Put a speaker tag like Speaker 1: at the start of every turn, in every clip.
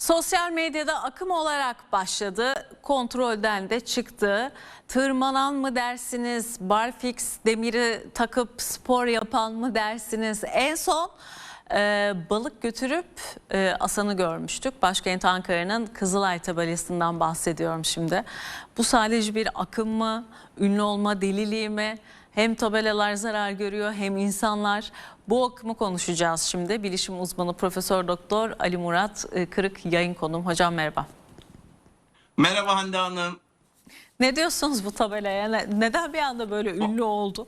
Speaker 1: Sosyal medyada akım olarak başladı, kontrolden de çıktı. Tırmanan mı dersiniz, barfix demiri takıp spor yapan mı dersiniz? En son e, balık götürüp e, asanı görmüştük. Başkent Ankara'nın Kızılay tabelasından bahsediyorum şimdi. Bu sadece bir akım mı, ünlü olma deliliği mi? Hem tabelalar zarar görüyor hem insanlar. Bu akımı konuşacağız şimdi. Bilişim uzmanı Profesör Doktor Ali Murat e, Kırık yayın konum. Hocam merhaba.
Speaker 2: Merhaba Hande Hanım.
Speaker 1: Ne diyorsunuz bu tabelaya? Ne- Neden bir anda böyle ünlü oldu?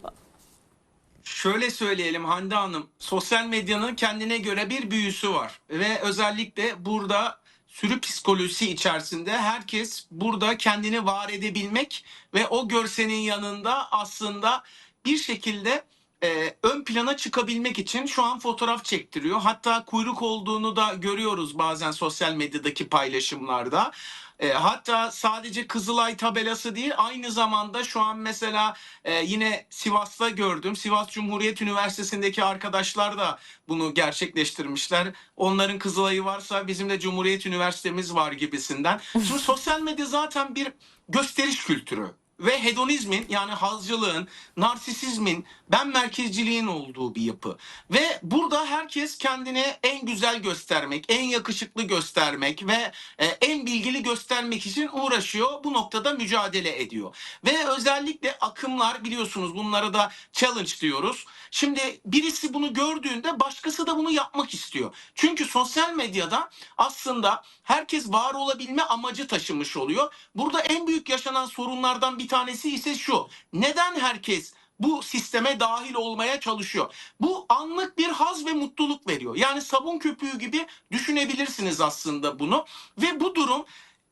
Speaker 2: Şöyle söyleyelim Hande Hanım. Sosyal medyanın kendine göre bir büyüsü var. Ve özellikle burada sürü psikolojisi içerisinde herkes burada kendini var edebilmek ve o görsenin yanında aslında bir şekilde e, ön plana çıkabilmek için şu an fotoğraf çektiriyor. Hatta kuyruk olduğunu da görüyoruz bazen sosyal medyadaki paylaşımlarda. E, hatta sadece Kızılay tabelası değil aynı zamanda şu an mesela e, yine Sivas'ta gördüm. Sivas Cumhuriyet Üniversitesi'ndeki arkadaşlar da bunu gerçekleştirmişler. Onların Kızılay'ı varsa bizim de Cumhuriyet Üniversitemiz var gibisinden. Şimdi sosyal medya zaten bir gösteriş kültürü ve hedonizmin yani hazcılığın, narsisizmin, ben merkezciliğin olduğu bir yapı. Ve burada herkes kendini en güzel göstermek, en yakışıklı göstermek ve e, en bilgili göstermek için uğraşıyor. Bu noktada mücadele ediyor. Ve özellikle akımlar biliyorsunuz bunlara da challenge diyoruz. Şimdi birisi bunu gördüğünde başkası da bunu yapmak istiyor. Çünkü sosyal medyada aslında herkes var olabilme amacı taşımış oluyor. Burada en büyük yaşanan sorunlardan bir tanesi ise şu. Neden herkes bu sisteme dahil olmaya çalışıyor. Bu anlık bir haz ve mutluluk veriyor. Yani sabun köpüğü gibi düşünebilirsiniz aslında bunu. Ve bu durum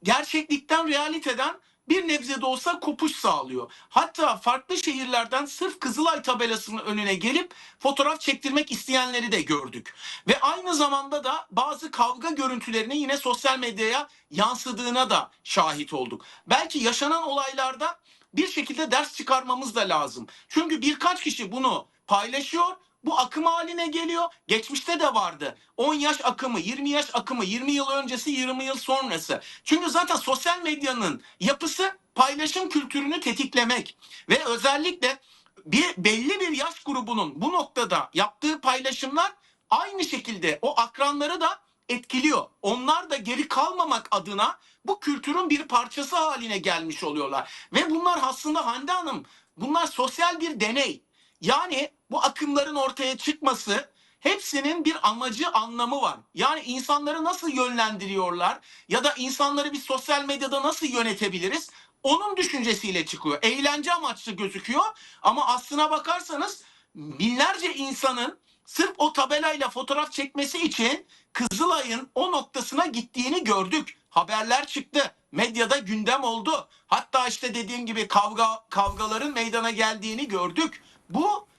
Speaker 2: gerçeklikten, realiteden bir nebze de olsa kopuş sağlıyor. Hatta farklı şehirlerden sırf Kızılay tabelasının önüne gelip fotoğraf çektirmek isteyenleri de gördük. Ve aynı zamanda da bazı kavga görüntülerinin yine sosyal medyaya yansıdığına da şahit olduk. Belki yaşanan olaylarda bir şekilde ders çıkarmamız da lazım. Çünkü birkaç kişi bunu paylaşıyor bu akım haline geliyor. Geçmişte de vardı. 10 yaş akımı, 20 yaş akımı, 20 yıl öncesi, 20 yıl sonrası. Çünkü zaten sosyal medyanın yapısı paylaşım kültürünü tetiklemek ve özellikle bir belli bir yaş grubunun bu noktada yaptığı paylaşımlar aynı şekilde o akranları da etkiliyor. Onlar da geri kalmamak adına bu kültürün bir parçası haline gelmiş oluyorlar. Ve bunlar aslında Hande Hanım bunlar sosyal bir deney. Yani bu akımların ortaya çıkması hepsinin bir amacı anlamı var. Yani insanları nasıl yönlendiriyorlar ya da insanları bir sosyal medyada nasıl yönetebiliriz? Onun düşüncesiyle çıkıyor. Eğlence amaçlı gözüküyor ama aslına bakarsanız binlerce insanın sırf o tabelayla fotoğraf çekmesi için Kızılay'ın o noktasına gittiğini gördük. Haberler çıktı. Medyada gündem oldu. Hatta işte dediğim gibi kavga kavgaların meydana geldiğini gördük. Bu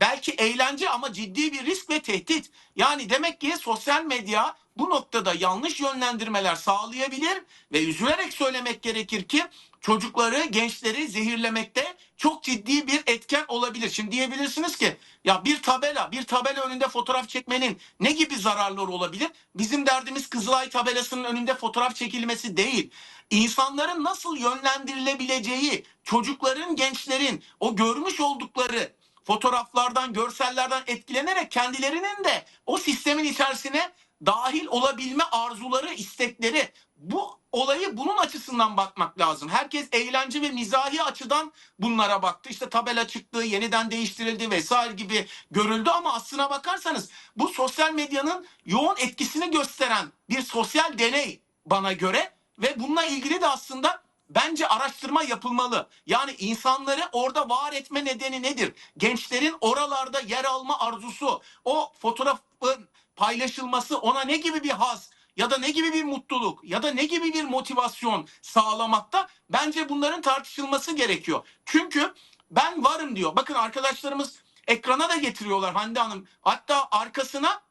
Speaker 2: belki eğlence ama ciddi bir risk ve tehdit. Yani demek ki sosyal medya bu noktada yanlış yönlendirmeler sağlayabilir ve üzülerek söylemek gerekir ki çocukları, gençleri zehirlemekte çok ciddi bir etken olabilir. Şimdi diyebilirsiniz ki ya bir tabela, bir tabela önünde fotoğraf çekmenin ne gibi zararları olabilir? Bizim derdimiz Kızılay tabelasının önünde fotoğraf çekilmesi değil. İnsanların nasıl yönlendirilebileceği, çocukların, gençlerin o görmüş oldukları fotoğraflardan, görsellerden etkilenerek kendilerinin de o sistemin içerisine dahil olabilme arzuları, istekleri. Bu olayı bunun açısından bakmak lazım. Herkes eğlence ve mizahi açıdan bunlara baktı. İşte tabela çıktı, yeniden değiştirildi vesaire gibi görüldü ama aslına bakarsanız bu sosyal medyanın yoğun etkisini gösteren bir sosyal deney bana göre ve bununla ilgili de aslında bence araştırma yapılmalı. Yani insanları orada var etme nedeni nedir? Gençlerin oralarda yer alma arzusu, o fotoğrafın paylaşılması ona ne gibi bir haz ya da ne gibi bir mutluluk ya da ne gibi bir motivasyon sağlamakta bence bunların tartışılması gerekiyor. Çünkü ben varım diyor. Bakın arkadaşlarımız ekrana da getiriyorlar Hande Hanım. Hatta arkasına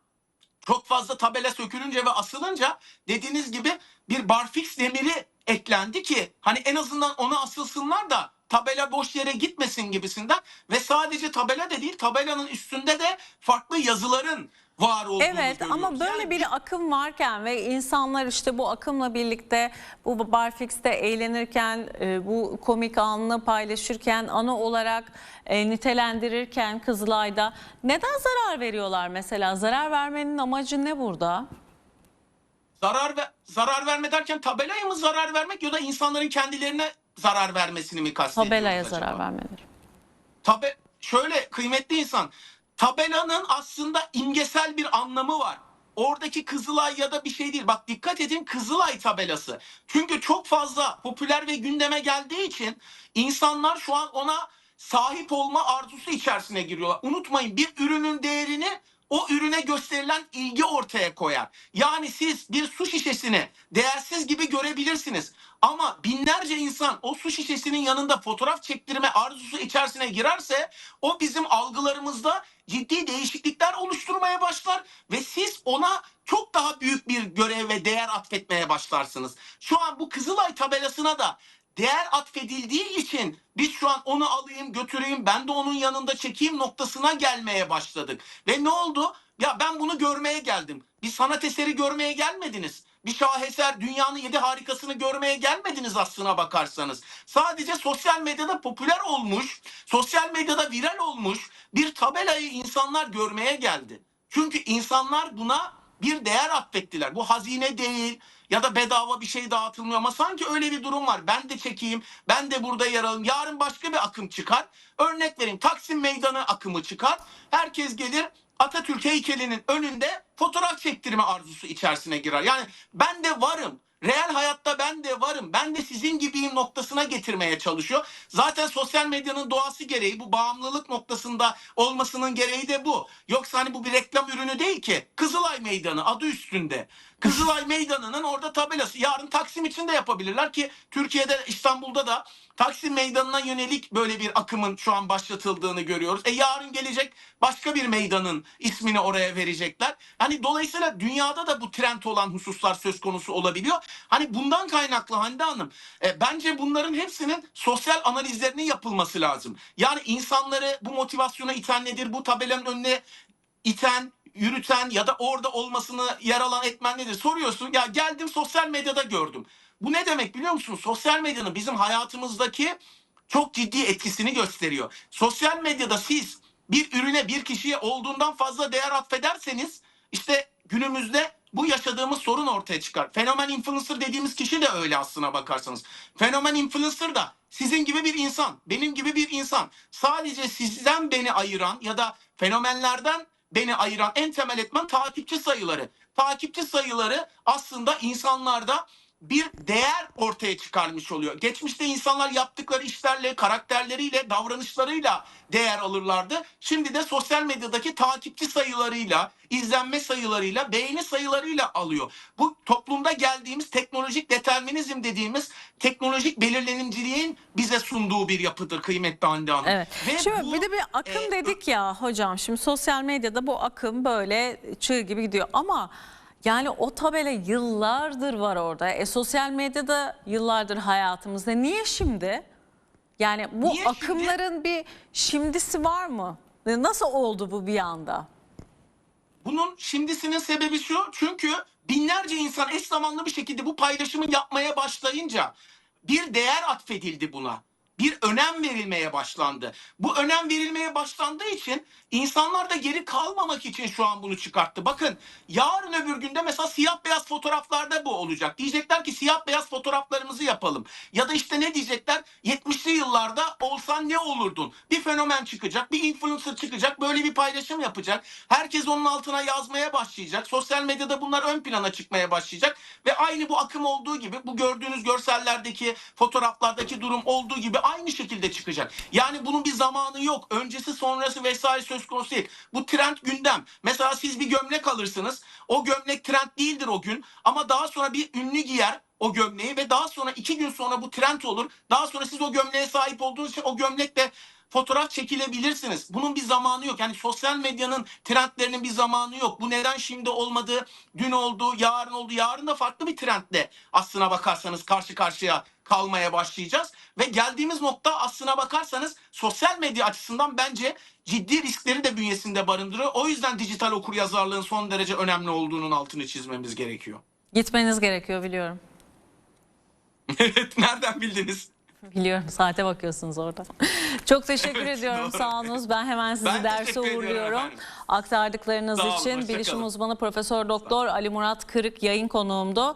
Speaker 2: çok fazla tabela sökülünce ve asılınca dediğiniz gibi bir barfix demiri eklendi ki hani en azından ona asılsınlar da tabela boş yere gitmesin gibisinden ve sadece tabela da değil tabelanın üstünde de farklı yazıların var olduğunu
Speaker 1: Evet
Speaker 2: görüyoruz.
Speaker 1: ama böyle
Speaker 2: Yani
Speaker 1: bir akım varken ve insanlar işte bu akımla birlikte bu Barfix'te eğlenirken e, bu komik anını paylaşırken anı olarak e, nitelendirirken Kızılay'da neden zarar veriyorlar mesela? Zarar vermenin amacı ne burada?
Speaker 2: Zarar ve zarar verme derken tabelaya mı zarar vermek ya da insanların kendilerine zarar vermesini mi kastediyoruz
Speaker 1: Tabelaya
Speaker 2: acaba?
Speaker 1: zarar vermeleri.
Speaker 2: Tabe şöyle kıymetli insan tabelanın aslında imgesel bir anlamı var. Oradaki Kızılay ya da bir şey değil. Bak dikkat edin Kızılay tabelası. Çünkü çok fazla popüler ve gündeme geldiği için insanlar şu an ona sahip olma arzusu içerisine giriyorlar. Unutmayın bir ürünün değerini o ürüne gösterilen ilgi ortaya koyar. Yani siz bir su şişesini değersiz gibi görebilirsiniz. Ama binlerce insan o su şişesinin yanında fotoğraf çektirme arzusu içerisine girerse o bizim algılarımızda ciddi değişiklikler oluşturmaya başlar ve siz ona çok daha büyük bir görev ve değer atfetmeye başlarsınız. Şu an bu Kızılay tabelasına da değer atfedildiği için biz şu an onu alayım götüreyim ben de onun yanında çekeyim noktasına gelmeye başladık. Ve ne oldu? Ya ben bunu görmeye geldim. Bir sanat eseri görmeye gelmediniz. Bir şaheser dünyanın yedi harikasını görmeye gelmediniz aslına bakarsanız. Sadece sosyal medyada popüler olmuş, sosyal medyada viral olmuş bir tabelayı insanlar görmeye geldi. Çünkü insanlar buna bir değer atfettiler. Bu hazine değil ya da bedava bir şey dağıtılmıyor ama sanki öyle bir durum var. Ben de çekeyim, ben de burada yer alayım. Yarın başka bir akım çıkar. Örnek vereyim Taksim Meydanı akımı çıkar. Herkes gelir Atatürk heykelinin önünde fotoğraf çektirme arzusu içerisine girer. Yani ben de varım. Reel hayatta ben de varım. Ben de sizin gibiyim noktasına getirmeye çalışıyor. Zaten sosyal medyanın doğası gereği bu bağımlılık noktasında olmasının gereği de bu. Yoksa hani bu bir reklam ürünü değil ki. Kızılay Meydanı adı üstünde. Kızılay Meydanı'nın orada tabelası. Yarın Taksim için de yapabilirler ki Türkiye'de İstanbul'da da Taksim Meydanı'na yönelik böyle bir akımın şu an başlatıldığını görüyoruz. E yarın gelecek başka bir meydanın ismini oraya verecekler. Hani dolayısıyla dünyada da bu trend olan hususlar söz konusu olabiliyor. Hani bundan kaynaklı Hande Hanım e, bence bunların hepsinin sosyal analizlerinin yapılması lazım. Yani insanları bu motivasyona iten nedir? Bu tabelanın önüne iten, yürüten ya da orada olmasını yer alan etmen nedir? Soruyorsun. Ya geldim sosyal medyada gördüm. Bu ne demek biliyor musun? Sosyal medyanın bizim hayatımızdaki çok ciddi etkisini gösteriyor. Sosyal medyada siz bir ürüne bir kişiye olduğundan fazla değer atfederseniz işte günümüzde bu yaşadığımız sorun ortaya çıkar. Fenomen influencer dediğimiz kişi de öyle aslına bakarsanız. Fenomen influencer da sizin gibi bir insan, benim gibi bir insan. Sadece sizden beni ayıran ya da fenomenlerden beni ayıran en temel etmen takipçi sayıları. Takipçi sayıları aslında insanlarda bir değer ortaya çıkarmış oluyor. Geçmişte insanlar yaptıkları işlerle, karakterleriyle, davranışlarıyla değer alırlardı. Şimdi de sosyal medyadaki takipçi sayılarıyla, izlenme sayılarıyla, beğeni sayılarıyla alıyor. Bu toplumda geldiğimiz teknolojik determinizm dediğimiz teknolojik belirlenimciliğin bize sunduğu bir yapıdır kıymetli Hande Hanım.
Speaker 1: Evet.
Speaker 2: Ve
Speaker 1: Şimdi
Speaker 2: bu-
Speaker 1: bir de bir akım
Speaker 2: e,
Speaker 1: dedik ya hocam. Şimdi sosyal medyada bu akım böyle çığ gibi gidiyor ama yani o tabela yıllardır var orada. E sosyal medyada yıllardır hayatımızda. Niye şimdi? Yani bu
Speaker 2: Niye şimdi?
Speaker 1: akımların bir şimdisi var mı? E, Nasıl oldu bu bir anda?
Speaker 2: Bunun şimdisinin sebebi şu. Çünkü binlerce insan eş zamanlı bir şekilde bu paylaşımı yapmaya başlayınca bir değer atfedildi buna. Bir önem verilmeye başlandı. Bu önem verilmeye başlandığı için insanlar da geri kalmamak için şu an bunu çıkarttı. Bakın yarın öbür günde mesela siyah beyaz fotoğraflarda bu olacak. Diyecekler ki siyah beyaz fotoğraflarımızı yapalım. Ya da işte ne diyecekler? 70'li yıllarda olsan ne olurdun? Bir fenomen çıkacak, bir influencer çıkacak, böyle bir paylaşım yapacak. Herkes onun altına yazmaya başlayacak. Sosyal medyada bunlar ön plana çıkmaya başlayacak. Ve aynı bu akım olduğu gibi, bu gördüğünüz görsellerdeki, fotoğraflardaki durum olduğu gibi aynı şekilde çıkacak. Yani bunun bir zamanı yok. Öncesi sonrası vesaire söz konusu değil. Bu trend gündem. Mesela siz bir gömlek alırsınız. O gömlek trend değildir o gün. Ama daha sonra bir ünlü giyer o gömleği ve daha sonra iki gün sonra bu trend olur. Daha sonra siz o gömleğe sahip olduğunuz için o gömlek de fotoğraf çekilebilirsiniz. Bunun bir zamanı yok. Yani sosyal medyanın trendlerinin bir zamanı yok. Bu neden şimdi olmadı, dün oldu, yarın oldu. Yarın da farklı bir trendle aslına bakarsanız karşı karşıya kalmaya başlayacağız. Ve geldiğimiz nokta aslına bakarsanız sosyal medya açısından bence ciddi riskleri de bünyesinde barındırıyor. O yüzden dijital okuryazarlığın son derece önemli olduğunun altını çizmemiz gerekiyor.
Speaker 1: Gitmeniz gerekiyor biliyorum.
Speaker 2: Evet, nereden bildiniz?
Speaker 1: Biliyorum saate bakıyorsunuz orada. Çok teşekkür
Speaker 2: Evet,
Speaker 1: ediyorum
Speaker 2: doğru.
Speaker 1: sağ olunuz. Ben hemen sizi
Speaker 2: Ben
Speaker 1: derse uğurluyorum. Aktardıklarınız
Speaker 2: olun,
Speaker 1: için bilişim
Speaker 2: kalın.
Speaker 1: uzmanı Profesör Doktor Ali Murat Kırık yayın konuğumdu.